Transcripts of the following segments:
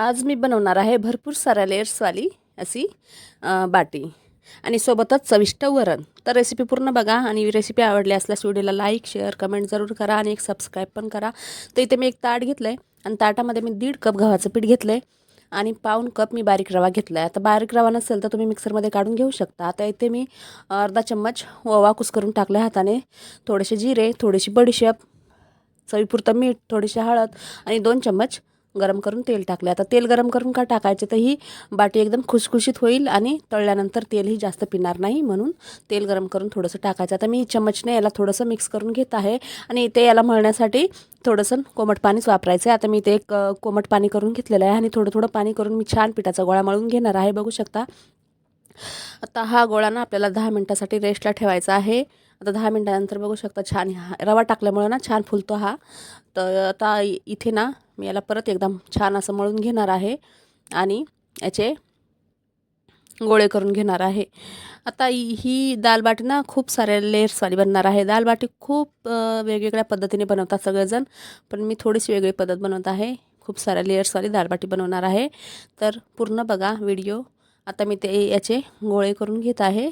आज मी बनवणार आहे भरपूर साऱ्या लेयर्सवाली अशी बाटी. आणि सोबतच चविष्ट वरण. तर रेसिपी पूर्ण बघा आणि रेसिपी आवडली असल्यास व्हिडिओला लाईक शेअर कमेंट जरूर करा आणि एक सबस्क्राईब पण करा. तर इथे मी एक ताट घेतलं आहे आणि ताटामध्ये मी दीड कप गव्हाचं पीठ घेतलं आहे आणि पाऊन कप मी बारीक रवा घेतला आहे आता बारीक रवा नसेल तर तुम्ही मिक्सरमध्ये काढून घेऊ शकता. आता इथे मी अर्धा चम्मच ओवा कुसकरून टाकला आहे हाताने. थोडेसे जिरे थोडीशी बडीशेप चवीपुरतं मीठ थोडीशी हळद आणि दोन चम्मच गरम करून तेल टाकले. आता तेल गरम करून का टाकायचे? तर ही बाटी एकदम खुसखुशीत होईल आणि तळल्यानंतर तेलही जास्त पिणार नाही म्हणून तेल गरम करून थोडंसं टाकायचं. आता मी चमचने याला थोडंसं मिक्स करून घेत आहे आणि ते याला मळण्यासाठी थोडंसं कोमट पाणीच वापरायचं आहे. आता मी ते एक कोमट पाणी करून घेतलेलं आहे आणि थोडं थोडं पाणी करून मी छान पिठाचा गोळा मळून घेणार आहे. बघू शकता. आता हा गोळा ना आपल्याला दहा मिनटासाठी रेस्टला ठेवायचा आहे. आता दहा मिनटानंतर बघू शकता छान हा रवा टाकल्यामुळं ना छान फुलतो हा. तर आता इ- इथे ना मी याला परत एकदम छान असं मळून घेणार आहे आणि याचे गोळे करून घेणार आहे. आता ही दालबाटी ना खूप साऱ्या लेअर्सवाली बनणार आहे. दालबाटी खूप वेगवेगळ्या पद्धतीने बनवतात सगळेजण पण मी थोडीशी वेगळी पद्धत बनवत आहे. खूप साऱ्या लेअर्सवाली दालबाटी बनवणार आहे. तर पूर्ण बघा व्हिडिओ. आता मी ते याचे गोळे करून घेत आहे.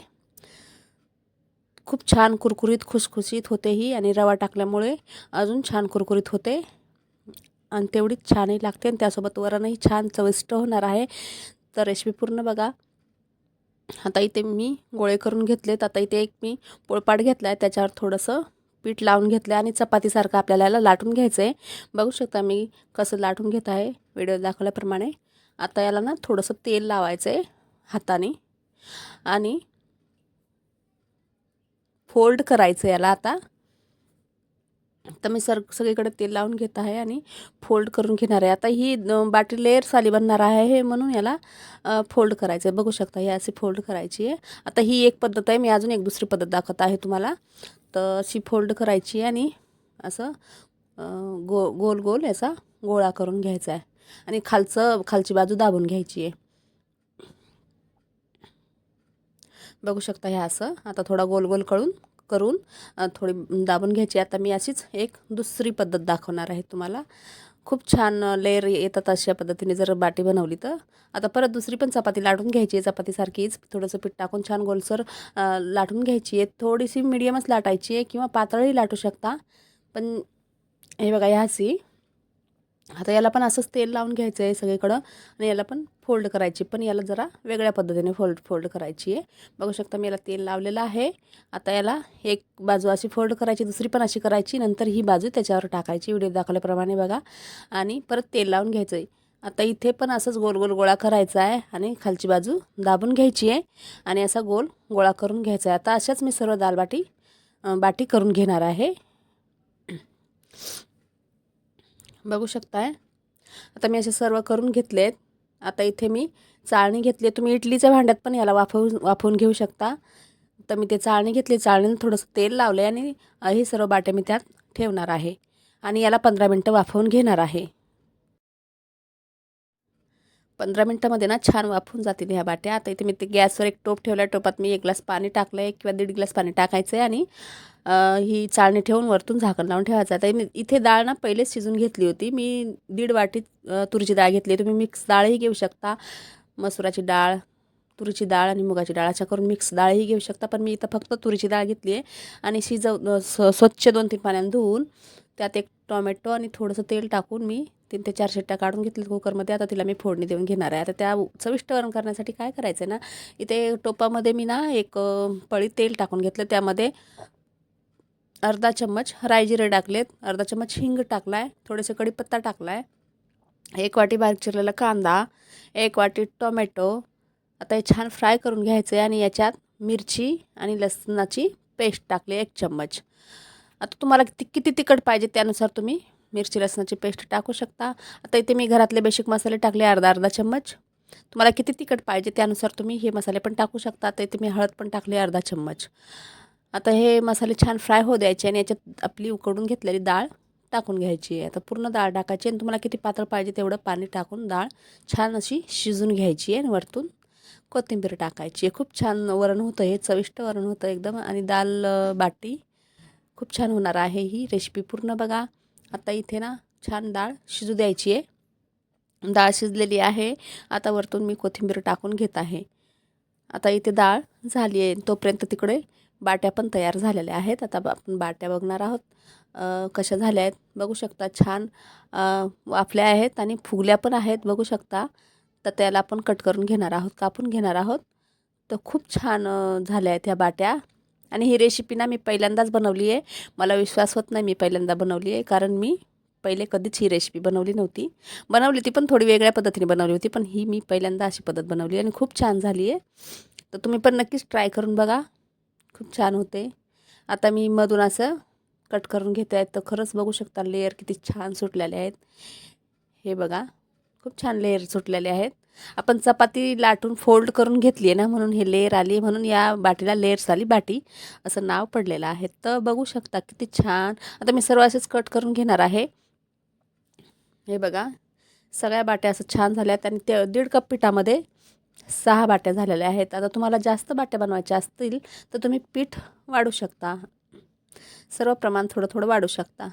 खूप छान कुरकुरीत खुसखुशीत होते ही आणि रवा टाकल्यामुळे अजून छान कुरकुरीत होते. आणि तेवढीच छानही लागते आणि त्यासोबत वरणही छान चविष्ट होणार आहे. तर रेसिपी पूर्ण बघा. आता इथे मी गोळे करून घेतलेत. आता इथे एक मी पोळपाट घेतला आहे त्याच्यावर थोडंसं पीठ लावून घेतलं आहे आणि चपातीसारखं आपल्याला याला लाटून घ्यायचं आहे बघू शकता मी कसं लाटून घेत आहे व्हिडिओ दाखवल्याप्रमाणे. आता याला ना थोडंसं तेल लावायचं आहे हाताने. आणि फोल्ड करायचं याला आता. तर मी सर सगळीकडे तेल लावून घेत आहे आणि फोल्ड करून घेणार आहे. आता ही बाटी लेअर साली बनणार आहे हे म्हणून याला फोल्ड करायचं आहे बघू शकता हे अशी फोल्ड करायची आहे. आता ही एक पद्धत आहे. मी अजून एक दुसरी पद्धत दाखवत आहे तुम्हाला. तर अशी फोल्ड करायची आहे आणि असं गो गोल गोल याचा गोळा करून घ्यायचा आहे. आणि खालचं खालची बाजू दाबून घ्यायची आहे. बघू शकता ह्या असं. आता थोडा गोल गोल करून करून थोडी दाबून घ्यायची. आता मी अशीच एक दुसरी पद्धत दाखवणार आहे तुम्हाला. खूप छान लेअर येतात अशा पद्धतीने जर बाटी बनवली तर. आता परत दुसरी पण चपाती लाटून घ्यायची आहे. चपातीसारखीच थोडंसं पीठ टाकून छान गोलसर लाटून घ्यायची आहे. थोडीशी मिडियमच लाटायची आहे किंवा पातळही लाटू शकता. पण हे बघा ह्याची आता याला पण असंच तेल लावून घ्यायचं आहे सगळीकडं आणि याला पण फोल्ड करायची पण याला जरा वेगळ्या पद्धतीने फोल्ड फोल्ड करायची आहे. बघू शकता मी याला तेल लावलेलं आहे. आता याला एक बाजू अशी फोल्ड करायची दुसरी पण अशी करायची नंतर ही बाजू त्याच्यावर टाकायची व्हिडिओ दाखवल्याप्रमाणे बघा. आणि परत तेल लावून घ्यायचं आहे आता इथे पण असंच गोल गोल गोळा करायचा आहे आणि खालची बाजू दाबून घ्यायची आहे आणि असा गोल गोळा करून घ्यायचा आहे. आता अशाच मी सर्व दालबाटी बाटी करून घेणार आहे. बघू शकताय. आता मी असे सर्व करून घेतले आहेत आता इथे मी चाळणी घेतली तुम्ही इडलीच्या भांड्यात पण याला वाफवून वाफवून घेऊ शकता. तर मी ते चाळणी घेतली. चाळणीनं थोडंसं तेल लावले आणि हे सर्व बाट्या मी त्यात ठेवणार आहे. आणि याला पंधरा मिनटं वाफवून घेणार आहे. पंधरा मिनटामध्ये ना छान वाफून जातील ह्या बाट्या. आता इथे मी ते गॅसवर एक टोप ठेवला आहे टोपात मी एक ग्लास पाणी टाकलं आहे किंवा दीड ग्लास पाणी टाकायचं आहे आणि ही चाळणी ठेवून वरतून झाकण लावून ठेवायचं. आता मी इथे डाळ ना पहिलेच शिजून घेतली होती. मी दीड वाटी तुरीची डाळ घेतली. तुम्ही मिक्स डाळही घेऊ शकता. मसुराची डाळ तुरीची डाळ आणि मुगाची डाळ अशा करून मिक्स डाळही घेऊ शकता. पण मी इथं फक्त तुरीची डाळ घेतली आहे आणि शिजव स्व स्वच्छ दोन तीन पाण्यानं धुवून त्यात एक टोमॅटो आणि थोडंसं तेल टाकून मी तीन ते चार शिट्ट्या काढून घेतली कुकरमध्ये. आता तिला मी फोडणी देऊन घेणार आहे. आता त्या चविष्ट वरण करण्यासाठी काय करायचं आहे ना? इथे टोपामध्ये मी ना एक पळी तेल टाकून घेतलं. त्यामध्ये अर्धा चम्मच रायजिरे टाकलेत. अर्धा चम्मच हिंग टाकला आहे थोडेसे कढीपत्ता टाकला आहे एक वाटी बारीक चिरलेला कांदा एक वाटी टोमॅटो. आता हे छान फ्राय करून घ्यायचं आहे आणि याच्यात मिरची आणि लसणाची पेस्ट टाकली एक चम्मच. आता तुम्हाला किती किती तिखट पाहिजे त्यानुसार तुम्ही मिरची लसणाची पेस्ट टाकू शकता. आता इथे मी घरातले बेसिक मसाले टाकले अर्धा अर्धा चम्मच. तुम्हाला किती तिखट पाहिजे त्यानुसार तुम्ही हे मसाले पण टाकू शकता. आता इथे मी हळद पण टाकली अर्धा चम्मच. आता हे मसाले छान फ्राय होऊ द्यायचे आणि याच्यात आपली उकडून घेतलेली डाळ टाकून घ्यायची आहे. आता पूर्ण डाळ टाकायची आणि तुम्हाला किती पातळ पाहिजे तेवढं पाणी टाकून डाळ छान अशी शिजून घ्यायची आहे आणि वरतून कोथिंबीर टाकायची आहे. खूप छान वरण होतं हे चविष्ट वरण होतं एकदम. आणि दाल बाटी खूप छान होणार आहे ही रेसिपी पूर्ण बघा. आता इथे ना छान डाळ शिजू द्यायची आहे. डाळ शिजलेली आहे. आता वरतून मी कोथिंबीर टाकून घेत आहे. आता इथे डाळ झाली आहे. तोपर्यंत तिकडे बाट्या पण तयार झालेल्या आहेत. आता आपण बाट्या बघणार आहोत. कशा झाल्या आहेत? बघू शकता छान वाफल्या आहेत आणि फुगल्या पण आहेत. बघू शकता. तर त्याला आपण कट करून घेणार आहोत कापून घेणार आहोत. तर खूप छान झाल्या आहेत ह्या बाट्या. आणि ही रेसिपी ना मी पहिल्यांदाच बनवली आहे. मला विश्वास होत नाही मी पहिल्यांदा बनवली आहे. कारण मी पहिले कधीच ही रेसिपी बनवली नव्हती. बनवली ती पण थोडी वेगळ्या पद्धतीने बनवली होती. पण ही मी पहिल्यांदा अशी पद्धत बनवली आणि खूप छान झाली आहे. तर तुम्ही पण नक्कीच ट्राय करून बघा. खूप छान होते. आता मी मधून असं कट करून घेते आहेत. तर खरंच बघू शकता लेअर किती छान सुटलेले आहेत. हे बघा खूप छान लेअर सुटलेले आहेत. आपण चपाती लाटून फोल्ड करून घेतली आहे ना म्हणून हे लेअर आली. म्हणून या बाटीला लेअर्स आली बाटी. असं नाव पडलेलं आहे. तर बघू शकता किती छान. आता मी सर्व असेच कट करून घेणार आहे. हे बघा सगळ्या बाट्या असं छान झाल्या आहेत आणि ते दीड कप पिठामध्ये सहा बाट्या झालेल्या आहेत. आता तुम्हाला जास्त बाट्या बनवायच्या असतील तर तुम्ही पीठ वाढू शकता. सर्व प्रमाण थोडं थोडं वाढू शकता.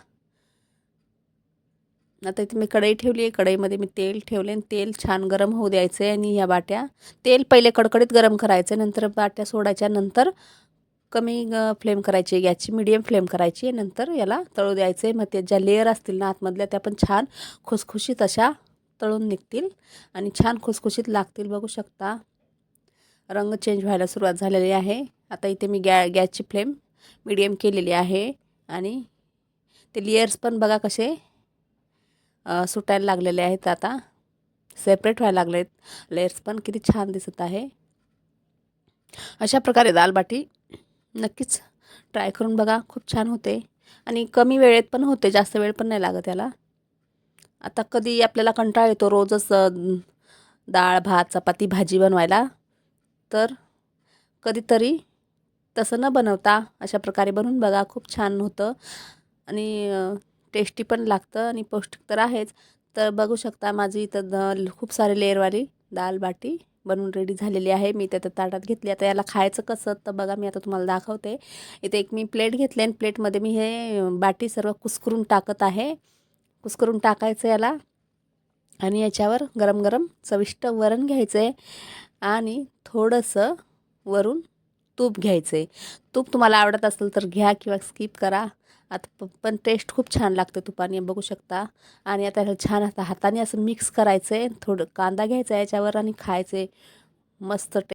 आता इथे मी कढई ठेवली आहे. कढईमध्ये मी तेल ठेवले आणि तेल छान गरम होऊ द्यायचं आहे आणि ह्या बाट्या तेल पहिले कडकडीत गरम करायचं नंतर बाट्या सोडायच्या नंतर कमी फ्लेम करायची गॅसची मिडियम फ्लेम करायची नंतर याला तळू द्यायचे मग ते ज्या लेअर असतील ना आतमधल्या त्या पण छान खुसखुशीत अशा तळून निघतील आणि छान खुसखुशीत लागतील. बघू शकता. रंग चेंज व्हायला सुरुवात झालेली आहे. आता इथे मी गॅ गॅसची फ्लेम मिडियम केलेली आहे. आणि ते लेयर्स पण बघा कसे सुटायला लागलेले आहेत आता. सेपरेट व्हायला लागले आहेत. लेयर्स पण किती छान दिसत आहे. अशा प्रकारे दालबाटी नक्कीच ट्राय करून बघा. खूप छान होते. आणि कमी वेळेत पण होते. जास्त वेळ पण नाही लागत त्याला आता कधी आपल्याला कंटाळ येतो रोजच डाळ भात चपाती भाजी बनवायला. तर कधीतरी तसं न बनवता अशा प्रकारे बनवून बघा खूप छान होतं. आणि टेस्टी पण लागतं आणि पौष्टिक तर आहेच. तर बघू शकता माझी इथं खूप सारे लेअरवाली दाल बाटी बनवून रेडी झालेली आहे. मी त्या ताटात घेतली. आता याला खायचं कसं? तर बघा मी आता तुम्हाला दाखवते. इथे एक मी प्लेट घेतली आणि प्लेटमध्ये मी हे बाटी सर्व कुस्करून टाकत आहे. कुस्करून टाकायचं याला. आणि याच्यावर गरम गरम चविष्ट वरण घ्यायचं आहे आणि थोडंसं वरून तूप घ्यायचं आहे तूप तुम्हाला आवडत असेल तर घ्या किंवा स्किप करा. आता पण टेस्ट खूप छान लागते तुपाने बघू शकता. आणि आता छान आता हाताने असं मिक्स करायचं आहे थोडं कांदा घ्यायचा याच्यावर आणि खायचे मस्त टे